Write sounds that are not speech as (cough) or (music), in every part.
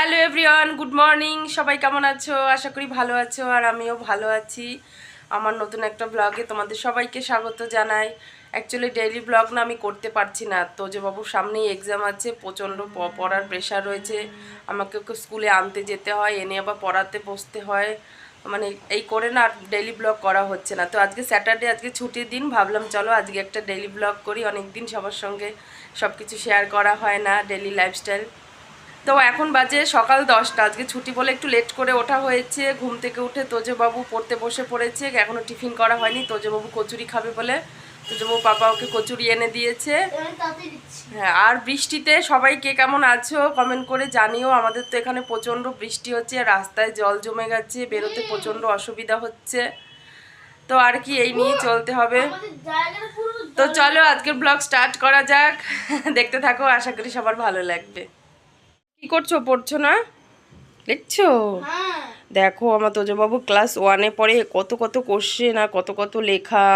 Hello everyone, good morning. সবাই কেমন আছো? আশা করি ভালো আছো আর আমিও ভালো আছি। আমার নতুন একটা ব্লগে তোমাদের সবাইকে স্বাগত জানাই। অ্যাকচুয়ালি ডেইলি ব্লগ না আমি করতে পারছি না। তো যে বাবুর সামনেই এক্সাম আছে, প্রচণ্ড পড়ার প্রেশার রয়েছে। আমাকে ওকে স্কুলে আনতে যেতে হয়, এনে আবার পড়াতে বসতে হয়। মানে এই করে না আর ডেইলি ব্লগ করা হচ্ছে না। তো আজকে স্যাটারডে আজকে ছুটির দিন। ভাবলাম চলো আজকে একটা ডেইলি ব্লগ করি। অনেক দিন সবার সঙ্গে সব কিছু শেয়ার করা হয় না ডেইলি লাইফস্টাইল তো এখন বাজে সকাল দশটা। আজকে ছুটি বলে একটু লেট করে ওঠা হয়েছে ঘুম থেকে উঠে তোজবাবু পড়তে বসে পড়েছে এখনও টিফিন করা হয়নি তোজবাবু কচুরি খাবে বলে তোজবাবু পাপা ওকে কচুরি এনে দিয়েছে। হ্যাঁ আর বৃষ্টিতে সবাই কে কেমন আছো কমেন্ট করে জানিও আমাদের তো এখানে প্রচণ্ড বৃষ্টি হচ্ছে রাস্তায় জল জমে গেছে বেরোতে প্রচণ্ড অসুবিধা হচ্ছে। তো আর কি এই নিয়ে চলতে হবে। তো চলো আজকের ব্লগ স্টার্ট করা যাক। (laughs) দেখতে থাকো আশা করি সবার ভালো লাগবে। কি করছ? পড়ছো না? লিখছো হ্যাঁ। দেখো আমার তোজবাবু ক্লাস ওয়ানে পড়ে কত কত কোশ্চেন আর কত কত লেখা।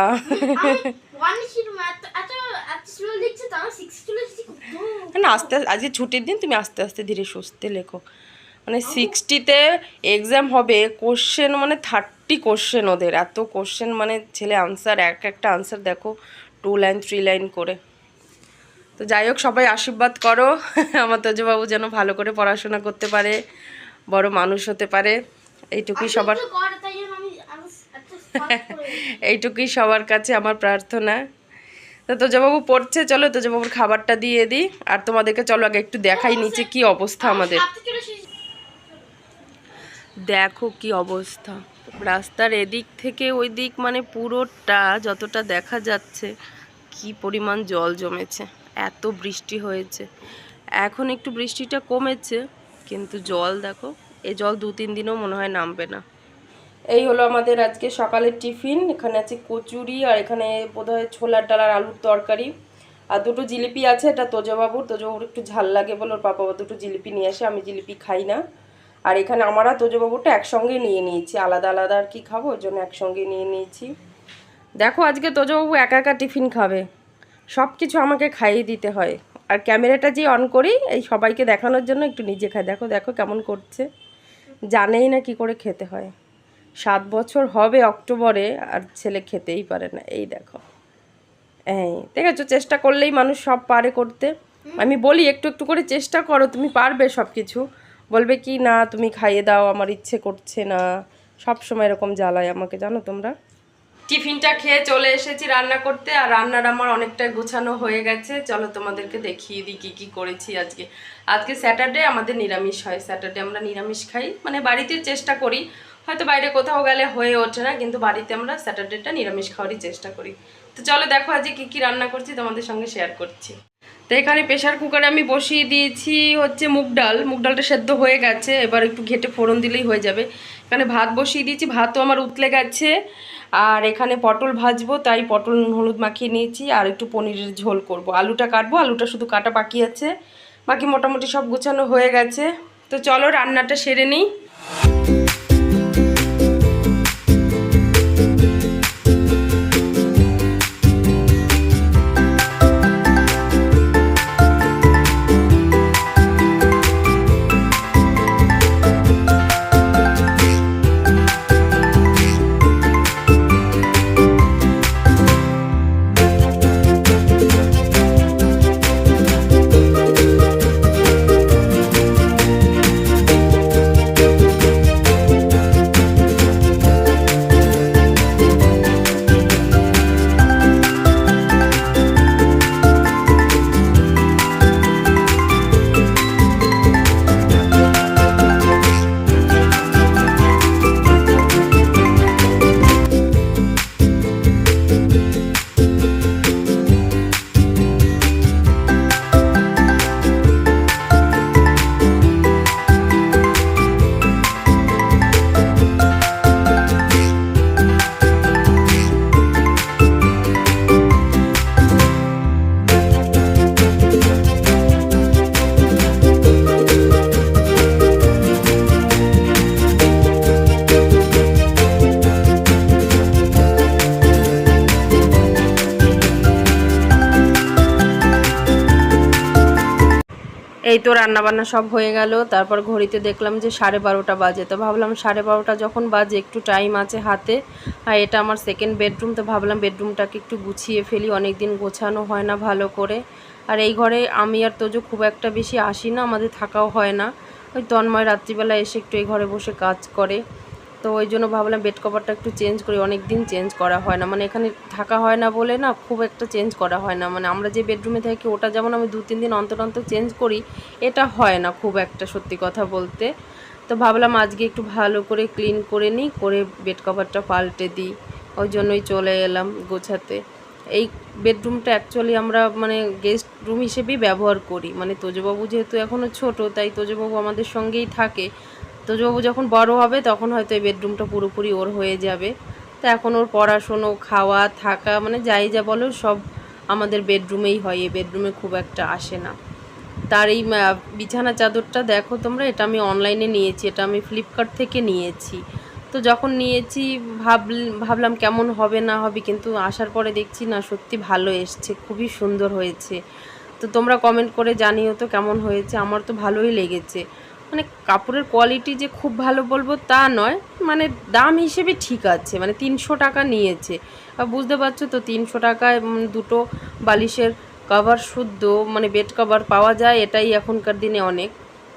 না আস্তে আজকে ছুটির দিন তুমি আস্তে আস্তে ধীরে সুস্থে লেখো। মানে সিক্সটিতে এক্সাম হবে কোশ্চেন মানে থার্টি কোশ্চেন ওদের। এত কোশ্চেন মানে ছেলে আনসার এক একটা আনসার দেখো টু লাইন থ্রি লাইন করে। তো যাই হোক সবাই আশীর্বাদ করো। (laughs) আমার তোজবাবু যেন ভালো করে পড়াশোনা করতে পারে বড় মানুষ হতে পারে। এইটুকুই সবার (laughs) এইটুকুই সবার কাছে আমার প্রার্থনা। তো তোজবাবু পড়ছে চলো তোজবাবুর খাবারটা দিয়ে দিই। আর তোমাদেরকে চলো আগে একটু দেখাই নিচে কি অবস্থা আমাদের। দেখো কি অবস্থা। রাস্তার এদিক থেকে ওই দিক মানে পুরোটা যতটা দেখা যাচ্ছে কি পরিমাণ জল জমেছে। এত বৃষ্টি হয়েছে। এখন একটু বৃষ্টিটা কমেছে, কিন্তু জল দেখো এই জল দু তিন দিনও মনে হয় নামবে না। এই হলো আমাদের আজকে সকালের টিফিন, এখানে আছে কচুরি আর এখানে বোধহয় ছোলার ডাল আর আলুর তরকারি। আর দুটো জিলিপি আছে, এটা তোজবাবুর তোজবাবুর একটু ঝাল লাগে বলে ওর পাপা দুটো জিলিপি নিয়ে আসে, আমি জিলিপি খাই না। আর এখানে আমার তোজবাবুরটা একসঙ্গে নিয়ে নিয়েছি, আলাদা আলাদা আর কি খাব, ওই জন্য একসঙ্গে নিয়ে নিয়েছি। দেখো আজকে তোজবাবু একা একা টিফিন খাবে। সব কিছু আমাকে খাইয়ে দিতে হয়। আর ক্যামেরাটা যে অন করি, এই সবাইকে দেখানোর জন্য একটু নিজে খাই। দেখো দেখো কেমন করছে। জানেই না কি করে খেতে হয়। সাত বছর হবে অক্টোবরে, আর ছেলে খেতেই পারে না। এই দেখো। হ্যাঁ ঠিক আছে চেষ্টা করলেই মানুষ সব পারে করতে। আমি বলি, একটু একটু করে চেষ্টা করো, তুমি পারবে সব কিছু বলবে কি, না, তুমি খাইয়ে দাও, আমার ইচ্ছে করছে না। সব সময় এরকম জ্বালায় আমাকে, জানো তোমরা? টিফিনটা খেয়ে চলে এসেছি রান্না করতে, আর রান্নার আমার অনেকটা গোছানো হয়ে গেছে। চলো তোমাদেরকে দেখিয়ে দিই কী কী করেছি আজকে। আজকে স্যাটারডে আমাদের নিরামিষ হয়। স্যাটারডে আমরা নিরামিষ খাই। মানে বাড়িতে চেষ্টা করি। হয়তো বাইরে কোথাও গেলে হয়ে ওঠে না, কিন্তু বাড়িতে আমরা স্যাটারডেটা নিরামিষ খাওয়ারই চেষ্টা করি। তো চলো দেখো আজকে কী কী রান্না করছি, তোমাদের সঙ্গে শেয়ার করছি। তো এখানে প্রেশার কুকারে আমি বসিয়ে দিয়েছি হচ্ছে মুগ ডাল। মুগ ডালটা সেদ্ধ হয়ে গেছে। এবার একটু ঘেটে ফোড়ন দিলেই হয়ে যাবে। এখানে ভাত বসিয়ে দিয়েছি। ভাতও আমার উতলে গেছে। আর এখানে পটল ভাজবো, তাই পটল হলুদ মাখিয়ে নিয়েছি, আর একটু পনিরের ঝোল করব। আলুটা কাটবো, আলুটা শুধু কাটা বাকি আছে। বাকি মোটামুটি সব গুছানো হয়ে গেছে। তো চলো রান্নাটা সেরে নিই। এই তো রান্না বান্না সব হয়ে গেল। তারপর ঘড়িতে দেখলাম যে সাড়ে বারোটা বাজে। তো ভাবলাম সাড়ে বারোটা যখন বাজে, একটু টাইম আছে হাতে। আর এটা আমার সেকেন্ড বেডরুম তো ভাবলাম বেডরুমটাকে একটু গুছিয়ে ফেলি। অনেক দিন গোছানো হয় না ভালো করে। আর এই ঘরে আমি আর তোজো খুব একটা বেশি আসি না, আমাদের থাকাও হয় না। ওই তন্ময় রাত্রিবেলা এসে একটু এই ঘরে বসে কাজ করে। তো ওই জন্য ভাবলাম বেড কভারটা একটু চেঞ্জ করি অনেক দিন চেঞ্জ করা হয় না। মানে এখানে থাকা হয় না বলে না, খুব একটা চেঞ্জ করা হয় না। মানে আমরা যে বেডরুমে থাকি, ওটা যেমন আমি দু, তিন দিন অন্তর অন্তর চেঞ্জ করি, এটা হয় না খুব একটা সত্যি কথা বলতে। তো ভাবলাম আজকে একটু ভালো করে ক্লিন করে নিই, করে বেড কভারটা পাল্টে দিই। ওই জন্যই চলে এলাম গোছাতে। এই বেডরুমটা অ্যাকচুয়ালি আমরা মানে গেস্ট রুম হিসেবেই ব্যবহার করি। মানে তোজবাবু যেহেতু এখনও ছোট, তাই তোজবাবু আমাদের সঙ্গেই থাকে। তোজবাবু যখন বড় হবে, তখন হয়তো এই বেডরুমটা পুরোপুরি ওর হয়ে যাবে। তো এখন ওর পড়াশুনো, খাওয়া, থাকা মানে যাই যা বলো, সব আমাদের বেডরুমেই হয়। এই বেডরুমে খুব একটা আসে না। তার এই বিছানা চাদরটা দেখো তোমরা, এটা আমি অনলাইনে নিয়েছি, এটা আমি ফ্লিপকার্ট থেকে নিয়েছি। তো যখন নিয়েছি, ভাব, ভাবলাম কেমন হবে, না হবে, কিন্তু আসার পরে দেখছি, না, সত্যি ভালো এসছে, খুবই সুন্দর হয়েছে। তো তোমরা কমেন্ট করে জানিও তো কেমন হয়েছে, আমার তো ভালোই লেগেছে। মানে কাপড়ের কোয়ালিটি যে খুব ভালো বলব তা নয় মানে দাম হিসেবে ঠিক আছে মানে তিনশো টাকা নিয়েছে। আর বুঝতে পারছ তো, তিনশো টাকায় দুটো বালিশের কভার শুদ্ধ মানে বেড কভার পাওয়া যায়, এটাই এখনকার দিনে অনেক।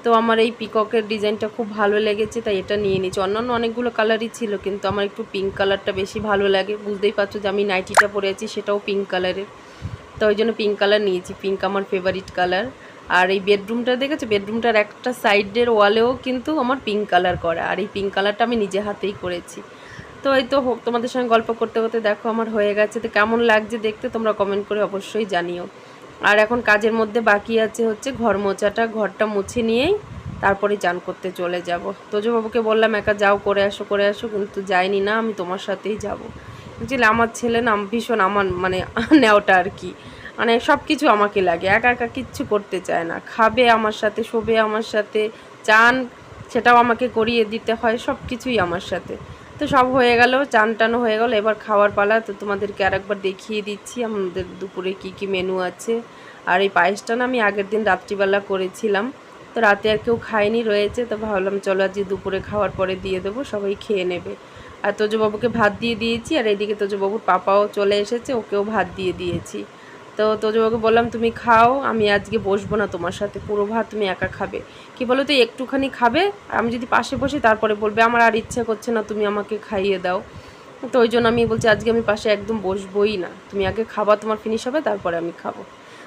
তো আমার এই পিককের ডিজাইনটা খুব ভালো লেগেছে, তাই এটা নিয়ে নিচ্ছি অন্যান্য অনেকগুলো কালারই ছিল, কিন্তু আমার একটু পিঙ্ক কালারটা বেশি ভালো লাগে। বুঝতেই পারছ যে আমি নাইটিটা পরে আছি, সেটাও পিঙ্ক কালারের তো ওই জন্য পিঙ্ক কালার নিয়েছি পিঙ্ক আমার ফেভারিট কালার আর এই বেডরুমটা দেখেছ? বেডরুমটার একটা সাইডের ওয়ালেও কিন্তু আমার পিঙ্ক কালার করা। আর এই পিঙ্ক কালারটা আমি নিজে হাতেই করেছি। তো এই তো হোক, তোমাদের সঙ্গে গল্প করতে করতে দেখো আমার হয়ে গেছে। তো কেমন লাগছে দেখতে তোমরা কমেন্ট করে অবশ্যই জানিও। আর এখন কাজের মধ্যে বাকি আছে হচ্ছে ঘর মোছাটা। ঘরটা মুছে নিয়েই তারপরে চান করতে চলে যাব। তোজবাবুকে বললাম, একা যাও, করে আসো করে আসো। কিন্তু যাইনি না, আমি তোমার সাথেই যাব। বুঝলি আমার ছেলে না, ভীষণ আমার মানে (laughs) নেওয়াটা আর কি। মানে সব কিছু আমাকে লাগে। একা একা কিচ্ছু করতে চায় না। খাবে আমার সাথে, শোবে আমার সাথে, চান সেটাও আমাকে করিয়ে দিতে হয় সব কিছুই আমার সাথে। তো সব হয়ে গেল, চান টানো হয়ে গেল। এবার খাওয়ার পালা, তো তোমাদেরকে আরেকবার দেখিয়ে দিচ্ছি আমাদের দুপুরে কি কি মেনু আছে। আর এই পায়েসটা না আমি আগের দিন রাত্রিবেলা করেছিলাম। তো রাতে আর কেউ খায়নি, রয়েছে। তো ভাবলাম চলো আজকে দুপুরে খাওয়ার পরে দিয়ে দেবো, সবাই খেয়ে নেবে। আর তোজবাবুকে ভাত দিয়ে দিয়েছি। আর এইদিকে তোজবাবুর পাপাও চলে এসেছে, ওকেও ভাত দিয়ে দিয়েছি। তো তোজবাবুকে বললাম, তুমি খাও, আমি আজকে বসবো না তোমার সাথে, পুরো ভাত তুমি একা খাবে। কি বলো তো একটুখানি খাবে, আমি যদি পাশে বসি তারপরে বলবে, আমার আর ইচ্ছে করছে না তুমি আমাকে খাইয়ে দাও। তো ওই জন্য আমি বলছি, আজকে আমি পাশে একদম বসবোই না, তুমি আগে খাবা, তোমার ফিনিশ হবে, তারপরে আমি খাব।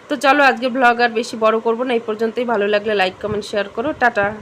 তো চলো আজকে ব্লগ আর বেশি বড় করব না, এই পর্যন্তই, ভালো লাগলে লাইক কমেন্ট শেয়ার করো, টাটা।